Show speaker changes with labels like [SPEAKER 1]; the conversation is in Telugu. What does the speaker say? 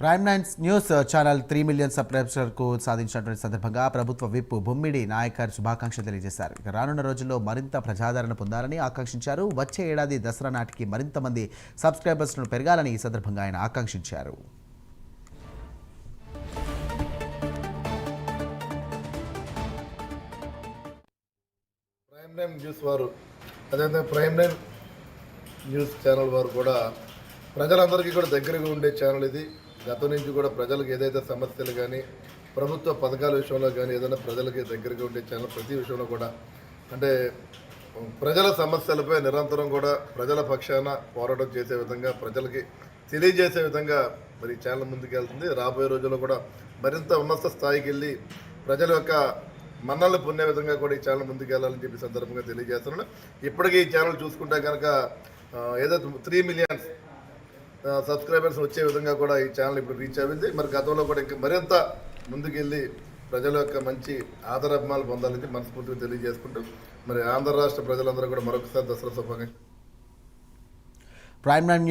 [SPEAKER 1] Prime nines news channel three million సబ్స్క్రైబర్స్కు సాధించినటువంటి సందర్భంగా ప్రభుత్వ విప్ బొమ్మిడి నాయకర్ శుభాకాంక్షలు తెలియజేశారు. ఇక రానున్న రోజుల్లో మరింత ప్రజాదరణ పొందాలని ఆకాంక్షించారు. వచ్చే ఏడాది దసరా నాటికి మరింత మంది సబ్స్క్రైబర్స్ను పెరగాలని ఈ సందర్భంగా ఆయన ఆకాంక్షించారు.
[SPEAKER 2] ప్రైమ్ నైన్ న్యూస్ వారు అదేవిధంగా ప్రైమ్ న్యూస్ ఛానల్ వారు కూడా ప్రజలందరికీ కూడా దగ్గరగా ఉండే ఛానల్ ఇది. గతం నుంచి కూడా ప్రజలకు ఏదైతే సమస్యలు కానీ ప్రభుత్వ పథకాల విషయంలో కానీ ఏదైనా ప్రజలకి దగ్గరగా ఉండే ఛానల్ ప్రతి విషయంలో కూడా అంటే ప్రజల సమస్యలపై నిరంతరం కూడా ప్రజల పక్షాన పోరాటం చేసే విధంగా ప్రజలకి తెలియజేసే విధంగా మరి ఛానల్ ముందుకెళ్తుంది రాబోయే రోజుల్లో కూడా మరింత ఉన్నత స్థాయికి వెళ్ళి ప్రజల యొక్క మన్నలు పొందే విధంగా కూడా ఈ ఛానల్ ముందుకెళ్ళాలని చెప్పి సందర్భంగా తెలియజేస్తున్నాను. ఇప్పటికీ ఈ ఛానల్ చూసుకుంటే కనుక ఏదో ఏదైతే త్రీ మిలియన్స్ సబ్స్క్రైబర్స్ వచ్చే విధంగా కూడా ఈ ఛానల్ ఇప్పుడు రీచ్ అయింది. మరి గతంలో కూడా ఇంకా మరింత ముందుకెళ్ళి ప్రజల యొక్క మంచి ఆదరాభిమానాలు పొందాలని మనస్ఫూర్తిగా తెలియజేసుకుంటూ మరి ఆంధ్ర రాష్ట్ర ప్రజలందరూ కూడా మరొకసారి దసరా శుభాకాంక్షలు.
[SPEAKER 1] ప్రైమ్